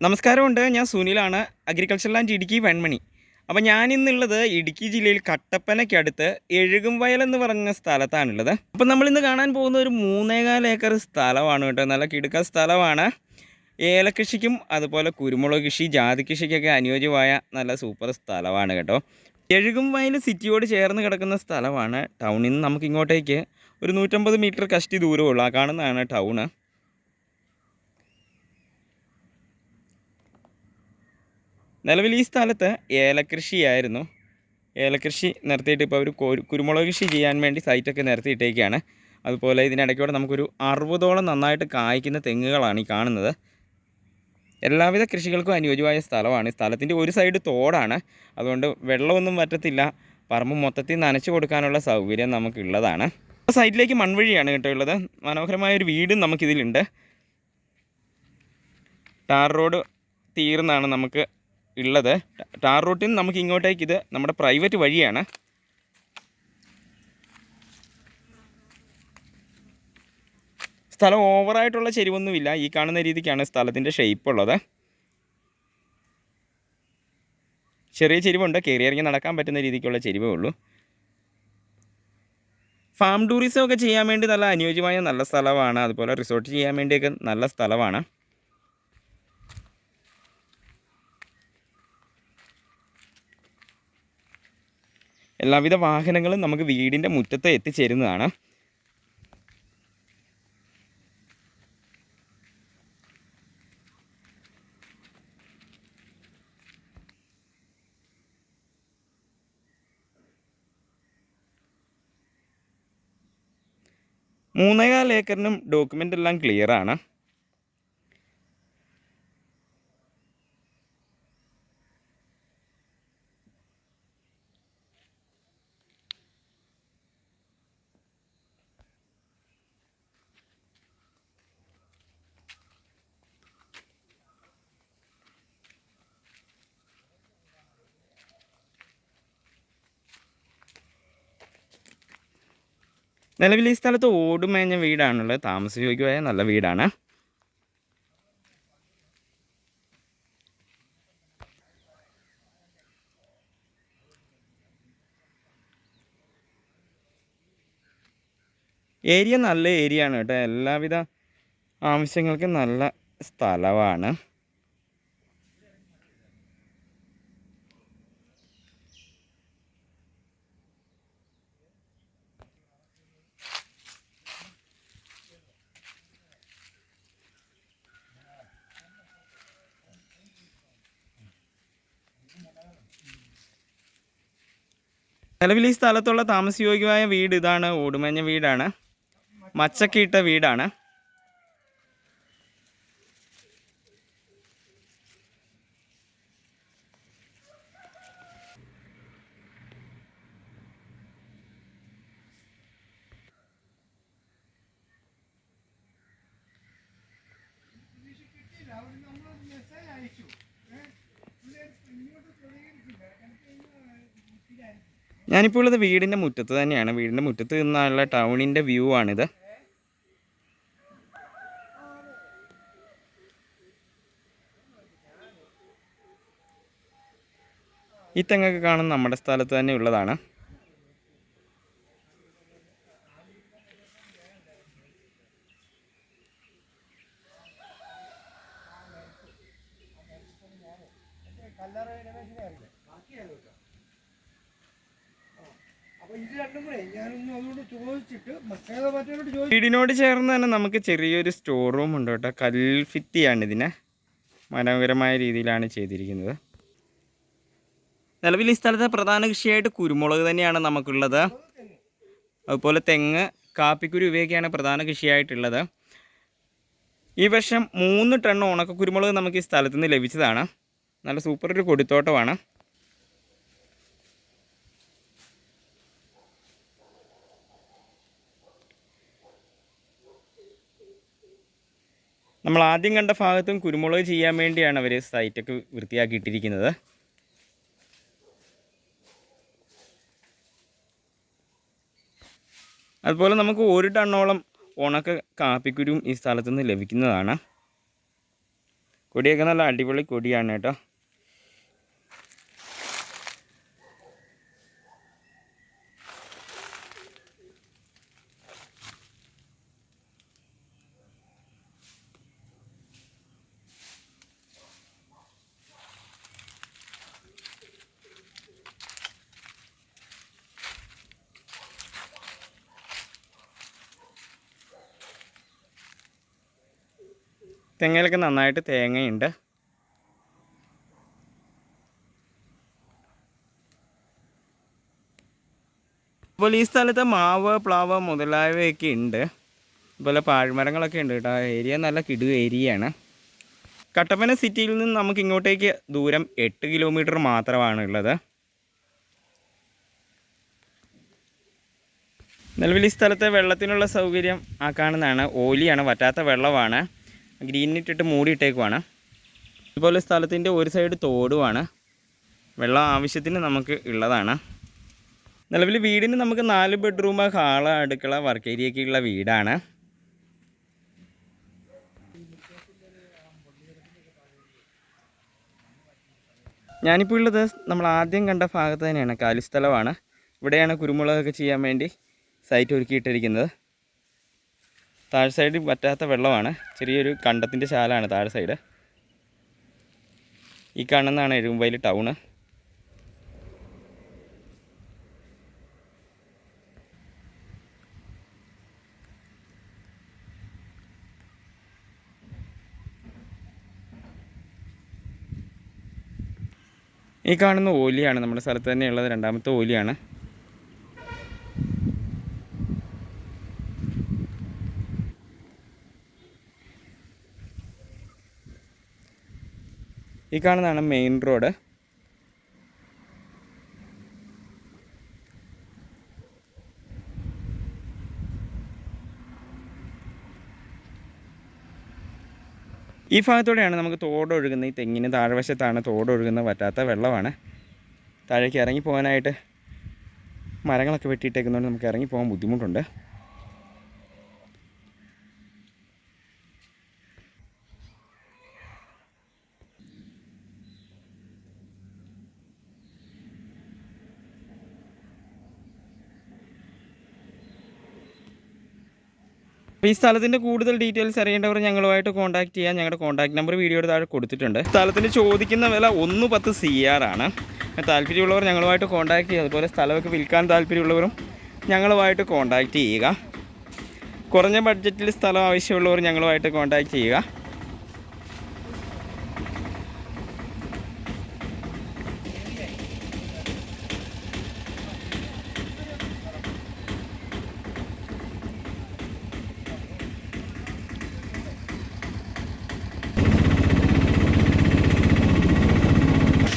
നമസ്കാരമുണ്ട്. ഞാൻ സുനിലാണ് അഗ്രികൾച്ചർ ലാൻഡ് ഇടുക്കി വെൺമണി. അപ്പോൾ ഞാൻ ഇന്നുള്ളത് ഇടുക്കി ജില്ലയിൽ കട്ടപ്പനയ്ക്കടുത്ത് എഴുകുംവയൽ എന്ന് പറഞ്ഞ സ്ഥലത്താണുള്ളത്. അപ്പോൾ നമ്മൾ ഇന്ന് കാണാൻ പോകുന്ന ഒരു മൂന്നേകാൽ ഏക്കർ സ്ഥലമാണ് കേട്ടോ. നല്ല കിടുക്ക സ്ഥലമാണ്. ഏലകൃഷിക്കും അതുപോലെ കുരുമുളക് കൃഷി ജാതി കൃഷിക്കൊക്കെ അനുയോജ്യമായ നല്ല സൂപ്പർ സ്ഥലമാണ് കേട്ടോ. എഴുകുംവയൽ സിറ്റിയോട് ചേർന്ന് കിടക്കുന്ന സ്ഥലമാണ്. ടൗണിൽ നിന്ന് നമുക്ക് ഇങ്ങോട്ടേക്ക് ഒരു നൂറ്റമ്പത് മീറ്റർ കഷ്ടി ദൂരമുള്ളൂ ആ കാണുന്നതാണ് ടൗണ്. നിലവിൽ ഈ സ്ഥലത്ത് ഏലകൃഷിയായിരുന്നു ഏലകൃഷി നിർത്തിയിട്ട് ഇപ്പോൾ കൊരു- കുരുമുളക് കൃഷി ചെയ്യാൻ വേണ്ടി സൈറ്റൊക്കെ നിർത്തിയിട്ടേക്കാണ്. അതുപോലെ ഇതിനിടയ്ക്കൂടെ നമുക്കൊരു അറുപതോളം നന്നായിട്ട് കായ്ക്കുന്ന തെങ്ങുകളാണ് ഈ കാണുന്നത്. എല്ലാവിധ കൃഷികൾക്കും അനുയോജ്യമായ സ്ഥലമാണ്. സ്ഥലത്തിന്റെ ഒരു സൈഡ് തോടാണ്. അതുകൊണ്ട് വെള്ളമൊന്നും പറ്റത്തില്ല പറമ്പ് മൊത്തത്തിൽ നനച്ചു കൊടുക്കാനുള്ള സൗകര്യം നമുക്കുള്ളതാണ്. സൈറ്റിലേക്ക് മൺവഴിയാണ് കേട്ടോ ഉള്ളത്. മനോഹരമായ ഒരു വീടും നമുക്കിതിലുണ്ട്. ടാർ റോഡ് തീർന്നാണ് നമുക്ക് ഉള്ളത്. ടാർ റൂട്ടിൽ നിന്ന് നമുക്ക് ഇങ്ങോട്ടേക്ക് ഇത് നമ്മുടെ പ്രൈവറ്റ് വഴിയാണ്. സ്ഥലം ഓവറായിട്ടുള്ള ചെരിവൊന്നുമില്ല. ഈ കാണുന്ന രീതിക്കാണ് സ്ഥലത്തിന്റെ ഷേപ്പ് ഉള്ളത്. ചെറിയ ചെരിവുണ്ട്. കയറി ഇറങ്ങി നടക്കാൻ പറ്റുന്ന രീതിക്കുള്ള ചെരിവേ ഉള്ളൂ. ഫാം ടൂറിസം ഒക്കെ ചെയ്യാൻ വേണ്ടി നല്ല അനുയോജ്യമായ നല്ല സ്ഥലമാണ്. അതുപോലെ റിസോർട്ട് ചെയ്യാൻ വേണ്ടിയൊക്കെ നല്ല സ്ഥലമാണ്. എല്ലാവിധ വാഹനങ്ങളും നമുക്ക് വീടിന്റെ മുറ്റത്ത് എത്തിച്ചേരുന്നതാണ്. മൂന്നേകാൽ ഏക്കറിനും ഡോക്യുമെന്റ് എല്ലാം ക്ലിയർ നിലവിൽ ഈ സ്ഥലത്ത് ഓടുമേഞ്ഞ വീടാണുള്ളത്. താമസയോഗ്യമായ നല്ല വീടാണ്. ഏരിയ നല്ല ഏരിയ ആണ് കേട്ടോ. എല്ലാവിധ ആവശ്യങ്ങൾക്കും നല്ല സ്ഥലമാണ്. നിലവിൽ ഈ സ്ഥലത്തുള്ള താമസയോഗ്യമായ വീട് ഇതാണ് ഓടുമഞ്ഞ വീടാണ്. മച്ചക്കിട്ട വീടാണ്. ഞാനിപ്പോൾ ഉള്ളത് വീടിന്റെ മുറ്റത്ത് തന്നെയാണ്. വീടിന്റെ മുറ്റത്ത് നിന്നുള്ള ടൗണിന്റെ വ്യൂ ആണിത്. ഈ തെങ്ങൊക്കെ കാണുന്ന നമ്മുടെ സ്ഥലത്ത് തന്നെ ഉള്ളതാണ്. അപ്പൊ വീടിനോട് ചേർന്ന് തന്നെ നമുക്ക് ചെറിയൊരു സ്റ്റോർ റൂം ഉണ്ട് കേട്ടോ. കൽഫിത്തിയാണ് ഇതിനെ. മനോഹരമായ രീതിയിലാണ് ചെയ്തിരിക്കുന്നത്. നിലവിൽ ഈ സ്ഥലത്തെ പ്രധാന കൃഷിയായിട്ട് കുരുമുളക് തന്നെയാണ് നമുക്കുള്ളത്. അതുപോലെ തെങ്ങ് കാപ്പിക്കുരു ഇവയൊക്കെയാണ് പ്രധാന കൃഷിയായിട്ടുള്ളത്. ഈ വർഷം മൂന്ന് ടൺ ഉണക്ക കുരുമുളക് നമുക്ക് ഈ സ്ഥലത്ത് നിന്ന് ലഭിച്ചതാണ്. നല്ല സൂപ്പർ ഒരു കൊടിത്തോട്ടമാണ്. നമ്മൾ ആദ്യം കണ്ട ഭാഗത്തും കുരുമുളക് ചെയ്യാൻ വേണ്ടിയാണ് അവർ സൈറ്റൊക്കെ വൃത്തിയാക്കിയിട്ടിരിക്കുന്നത്. അതുപോലെ നമുക്ക് ഒരു ടണ്ണോളം ഉണക്ക കാപ്പിക്കുരും ഈ സ്ഥലത്തുനിന്ന് ലഭിക്കുന്നതാണ്. കൊടിയൊക്കെ നല്ല അടിപൊളി കൊടിയാണ് കേട്ടോ. തെങ്ങയിലൊക്കെ നന്നായിട്ട് തേങ്ങയുണ്ട്. അപ്പോൾ ഈ സ്ഥലത്ത് മാവ് പ്ലാവ് മുതലായവയൊക്കെ ഉണ്ട്. അതുപോലെ പാഴ്മരങ്ങളൊക്കെ ഉണ്ട് കേട്ടോ. ഏരിയ നല്ല കിടു ഏരിയയാണ്. കട്ടപ്പന സിറ്റിയിൽ നിന്ന് നമുക്ക് ഇങ്ങോട്ടേക്ക് ദൂരം എട്ട് കിലോമീറ്റർ മാത്രമാണ് ഉള്ളത് നിലവിൽ ഈ സ്ഥലത്തെ വെള്ളത്തിനുള്ള സൗകര്യം ആ കാണുന്നതാണ്. ഓലിയാണ് വറ്റാത്ത വെള്ളമാണ്. ഗ്രീനിട്ടിട്ട് മൂടിയിട്ടേക്കുവാണ്. ഇതുപോലെ സ്ഥലത്തിന്റെ ഒരു സൈഡ് തോടുമാണ് വെള്ളം ആവശ്യത്തിന് നമുക്ക് ഉള്ളതാണ്. നിലവിൽ വീടിന് നമുക്ക് നാല് ബെഡ്റൂം ഹാൾ അടുക്കള വർക്ക് ഏരിയയൊക്കെ ഉള്ള വീടാണ്. ഞാനിപ്പോൾ ഉള്ളത് നമ്മൾ ആദ്യം കണ്ട ഭാഗത്ത് തന്നെയാണ്. കാലിസ്ഥലമാണ്. ഇവിടെയാണ് കുരുമുളകൊക്കെ ചെയ്യാൻ വേണ്ടി സൈറ്റ് ഒരുക്കിയിട്ടിരിക്കുന്നത്. താഴെ സൈഡ് പറ്റാത്ത വെള്ളമാണ്. ചെറിയൊരു കണ്ടത്തിന്റെ ശാലാണ് താഴെ സൈഡ്. ഈ കാണുന്നതാണ് എഴുമ്പയിൽ ടൗണ് ഈ കാണുന്ന ഓലിയാണ് നമ്മുടെ സ്ഥലത്ത് തന്നെയുള്ളത്. രണ്ടാമത്തെ ഓലിയാണ്. ഈ കാണുന്നതാണ് മെയിൻ റോഡ് ഈ ഭാഗത്തൂടെയാണ് നമുക്ക് തോട് ഒഴുകുന്നത്. ഈ തെങ്ങിന് താഴ്വശത്താണ് തോട് ഒഴുകുന്നത്. പറ്റാത്ത വെള്ളമാണ്. താഴേക്ക് ഇറങ്ങി പോകാനായിട്ട് മരങ്ങളൊക്കെ വെട്ടിയിട്ടേക്കുന്നതുകൊണ്ട് നമുക്ക് ഇറങ്ങി പോകാൻ ബുദ്ധിമുട്ടുണ്ട്. അപ്പോൾ ഈ സ്ഥലത്തിന്റെ കൂടുതൽ ഡീറ്റെയിൽസ് അറിയേണ്ടവർ ഞങ്ങളുമായിട്ട് കോൺടാക്ട് ചെയ്യാൻ ഞങ്ങളുടെ കോൺടാക്ട് നമ്പർ വീഡിയോയുടെ താഴെ കൊടുത്തിട്ടുണ്ട്. സ്ഥലത്തിന് ചോദിക്കുന്ന വില ഒന്ന് പത്ത് സി ആർ ആണ്. താല്പര്യമുള്ളവർ ഞങ്ങളുമായിട്ട് കോൺടാക്ട് ചെയ്യുക. അതുപോലെ സ്ഥലമൊക്കെ വിൽക്കാൻ താല്പര്യമുള്ളവരും ഞങ്ങളുമായിട്ട് കോൺടാക്ട് ചെയ്യുക. കുറഞ്ഞ ബഡ്ജറ്റിൽ സ്ഥലം ആവശ്യമുള്ളവർ ഞങ്ങളുമായിട്ട് കോൺടാക്ട് ചെയ്യുക.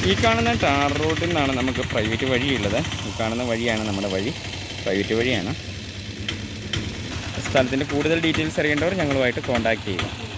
ഈ കാണുന്ന ടാർ റോഡിൽ നിന്നാണ് നമുക്ക് പ്രൈവറ്റ് വഴിയുള്ളത്. ഈ കാണുന്ന വഴിയാണ് നമ്മുടെ വഴി. പ്രൈവറ്റ് വഴിയാണ്. സ്ഥലത്തിന്റെ കൂടുതൽ ഡീറ്റെയിൽസ് അറിയേണ്ടവർ ഞങ്ങളുമായിട്ട് കോൺടാക്ട് ചെയ്യുക.